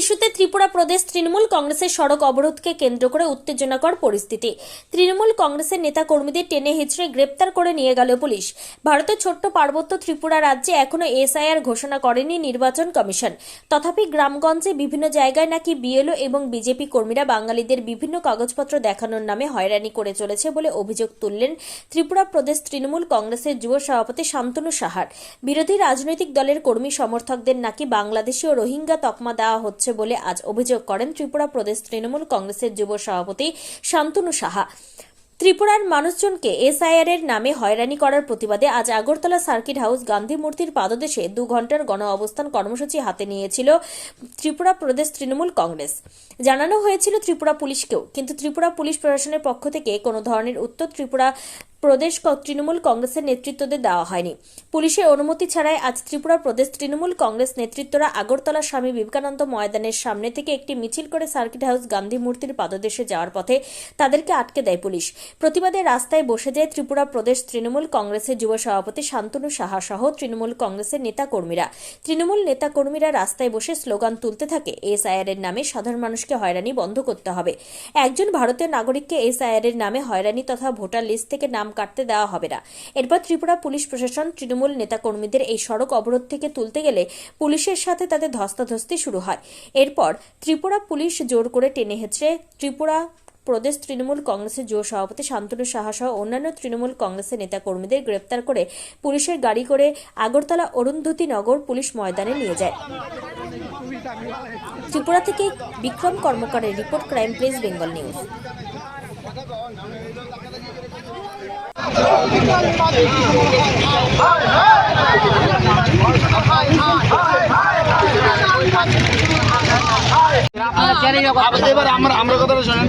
ইস্যুতে ত্রিপুরা প্রদেশ তৃণমূল কংগ্রেসের সড়ক অবরোধকে কেন্দ্র করে উত্তেজনাকর পরিস্থিতি। তৃণমূল কংগ্রেসের নেতা কর্মীদের টেনে হিচড়ে গ্রেপ্তার করে নিয়ে গেল পুলিশ। ভারতের ছোট্ট পার্বত্য ত্রিপুরা রাজ্যে এখনও এসআইআর ঘোষণা করেনি নির্বাচন কমিশন। তথাপি গ্রামগঞ্জে বিভিন্ন জায়গায় নাকি বিএলও এবং বিজেপি কর্মীরা বাঙালিদের বিভিন্ন কাগজপত্র দেখানোর নামে হয়রানি করে চলেছে বলে অভিযোগ তুললেন ত্রিপুরা প্রদেশ তৃণমূল কংগ্রেসের যুব সভাপতি শান্তনু সাহার। বিরোধী রাজনৈতিক দলের কর্মী সমর্থকদের নাকি বাংলাদেশি ও রোহিঙ্গা তকমা দেওয়া হচ্ছে বলে আজ অভিযোগ করেন ত্রিপুরা প্রদেশ তৃণমূল কংগ্রেসের যুব সভাপতি শান্তনু সাহা। ত্রিপুরার মানুষজনকে এসআইআর এর নামে হয়রানি করার প্রতিবাদে আজ আগরতলা সার্কিট হাউস গান্ধী মূর্তির পাদদেশে দু ঘণ্টার গণ অবস্থান কর্মসূচি হাতে নিয়েছিল ত্রিপুরা প্রদেশ তৃণমূল কংগ্রেস। জানানো হয়েছিল ত্রিপুরা পুলিশকেও, কিন্তু ত্রিপুরা পুলিশ প্রশাসনের পক্ষ থেকে কোনো ধরনের উত্তর ত্রিপুরা প্রদেশ তৃণমূল কংগ্রেসের নেতৃত্বদের দেওয়া হয়নি। পুলিশের অনুমতি ছাড়াই আজ ত্রিপুরা প্রদেশ তৃণমূল কংগ্রেস নেতৃত্বরা আগরতলা স্বামী বিবেকানন্দ ময়দানের সামনে থেকে একটি মিছিল করে সার্কিট হাউস গান্ধী মূর্তির পাদদেশে যাওয়ার পথে তাদেরকে আটকে দেয় পুলিশ। প্রতিবাদে রাস্তায় বসে যায় ত্রিপুরা প্রদেশ তৃণমূল কংগ্রেসের যুব সভাপতি শান্তনু সাহা সহ তৃণমূল কংগ্রেসের নেতাকর্মীরা। তৃণমূল নেতাকর্মীরা রাস্তায় বসে স্লোগান তুলতে থাকে, এসআইআর এর নামে সাধারণ মানুষকে হয়রানি বন্ধ করতে হবে। একজন ভারতীয় নাগরিককে এসআইআর এর নামে হয়রানি তথা ভোটার লিস্ট থেকে নাম কাটতে দেওয়া হবে না। এরপর ত্রিপুরা পুলিশ প্রশাসন, তৃণমূল নেতাকর্মীদের এই সড়ক অবরোধ থেকে তুলতে গেলে পুলিশের সাথে তাদের ধস্তাধস্তি শুরু হয়। এরপর ত্রিপুরা পুলিশ জোর করে টেনে হেঁচড়ে ত্রিপুরা প্রদেশ তৃণমূল কংগ্রেসের যুব সভাপতি শান্তনু সাহা সহ অন্যান্য তৃণমূল কংগ্রেসের নেতাকর্মীদের গ্রেপ্তার করে পুলিশের গাড়ি করে আগরতলা অরুন্ধতী নগর পুলিশ ময়দানে নিয়ে যায়। ত্রিপুরা থেকে Bikram কর্মকারের report, crime press, Bengal news. এবার আমরা আমরা কথাটা শোনেন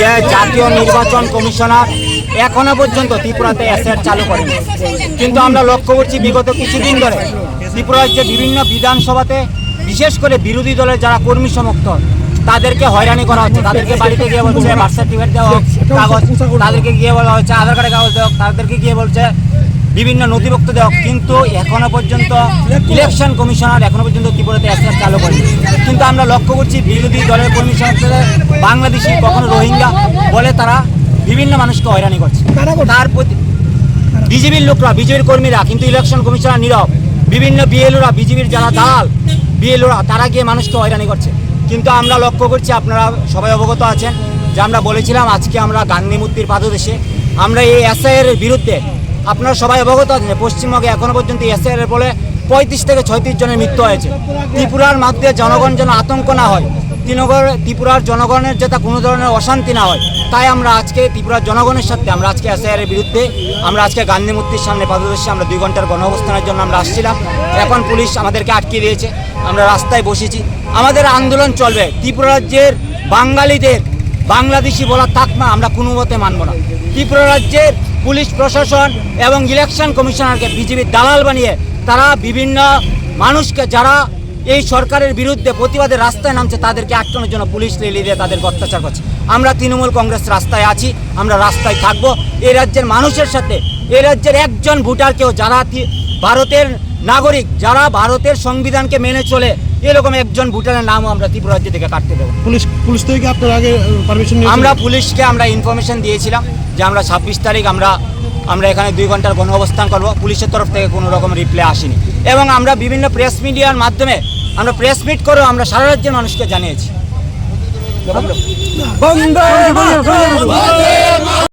যে জাতীয় নির্বাচন কমিশনার এখনও পর্যন্ত ত্রিপুরাতে অ্যাসেট চালু করেনি। কিন্তু আমরা লক্ষ্য করছি বিগত কিছুদিন ধরে ত্রিপুরার যে বিভিন্ন বিধানসভাতে, বিশেষ করে বিরোধী দলের যারা কর্মী সমর্থক, তাদেরকে হয়রানি করা হচ্ছে। তাদেরকে বাড়িতে গিয়ে বলছে বার্থ সার্টিফিকেট দেওয়া কাগজ, তাদেরকে গিয়ে বলা হচ্ছে, আধার কার্ডের কাগজ দেওয়া তাদেরকে গিয়ে বলছে বিভিন্ন নথিভুক্ত দেওয়া কিন্তু এখনও পর্যন্ত ইলেকশন কমিশনার এখনও পর্যন্ত ত্রিপুরাতে অ্যাসেট চালু করেনি। কিন্তু আমরা লক্ষ্য করছি বিরোধী দলের কর্মী সমর্থকদের বাংলাদেশি কখনো রোহিঙ্গা বলে তারা বিভিন্ন মানুষকে হয়রানি করছে। তার প্রতি বিজেপির লোকরা বিজেপির কর্মীরা কিন্তু ইলেকশন কমিশনার নীরব। বিভিন্ন বিএলওরা বিজেপির যারা দালাল বিএলওরা তারা গিয়ে মানুষকে হয়রানি করছে। কিন্তু আমরা লক্ষ্য করছি আপনারা সবাই অবগত আছেন যে আমরা বলেছিলাম আজকে আমরা গান্ধী মূর্তির পাদদেশে। আমরা এই এসআইয়ের বিরুদ্ধে আপনারা সবাই অবগত আছেন, পশ্চিমবঙ্গে এখনও পর্যন্ত এসআইয়ের বলে পঁয়ত্রিশ থেকে ছয়ত্রিশ জনের মৃত্যু হয়েছে। ত্রিপুরার মধ্যে জনগণ যেন আতঙ্ক না হয় তৃণগর ত্রিপুরার জনগণের যাতে কোনো ধরনের অশান্তি না হয়, তাই আমরা আজকে ত্রিপুরার জনগণের সাথে, আমরা আজকে এসআইআর বিরুদ্ধে, আমরা আজকে গান্ধী মূর্তির সামনে পাদদেশে আমরা দুই ঘণ্টার গণ অবস্থানের জন্য আমরা আসছিলাম। এখন পুলিশ আমাদেরকে আটকে দিয়েছে, আমরা রাস্তায় বসেছি। আমাদের আন্দোলন চলবে, ত্রিপুরা রাজ্যের বাঙালিদের বাংলাদেশি বলা তাকমা আমরা কোনো মতে মানব না। ত্রিপুরা রাজ্যের পুলিশ প্রশাসন এবং ইলেকশন কমিশনারকে বিজেপির দালাল বানিয়ে তারা বিভিন্ন মানুষকে যারা এই সরকারের বিরুদ্ধে প্রতিবাদে রাস্তায় নামছে, তাদেরকে আটকানোর জন্য পুলিশ রেলি দিয়ে তাদেরকে অত্যাচার করছে। আমরা তৃণমূল কংগ্রেস রাস্তায় আছি, আমরা রাস্তায় থাকব। এই রাজ্যের মানুষের সাথে, এই রাজ্যের একজন ভোটারকেও যারা ভারতের নাগরিক, যারা ভারতের সংবিধানকে মেনে চলে এরকম একজন ভোটারের নামও আমরা ত্রিপুরা রাজ্য থেকে কাটতে দেবো পুলিশ পুলিশ থেকে আপনার আগে পারমিশন আমরা পুলিশকে আমরা ইনফরমেশন দিয়েছিলাম যে আমরা ছাব্বিশ তারিখ আমরা আমরা এখানে দুই ঘণ্টার গণ অবস্থান করব পুলিশের তরফ থেকে কোনো রকম রিপ্লাই আসেনি এবং আমরা বিভিন্ন প্রেস মিডিয়ার মাধ্যমে আমরা প্রেস মিট করেও আমরা সারা রাজ্যের মানুষকে জানিয়েছি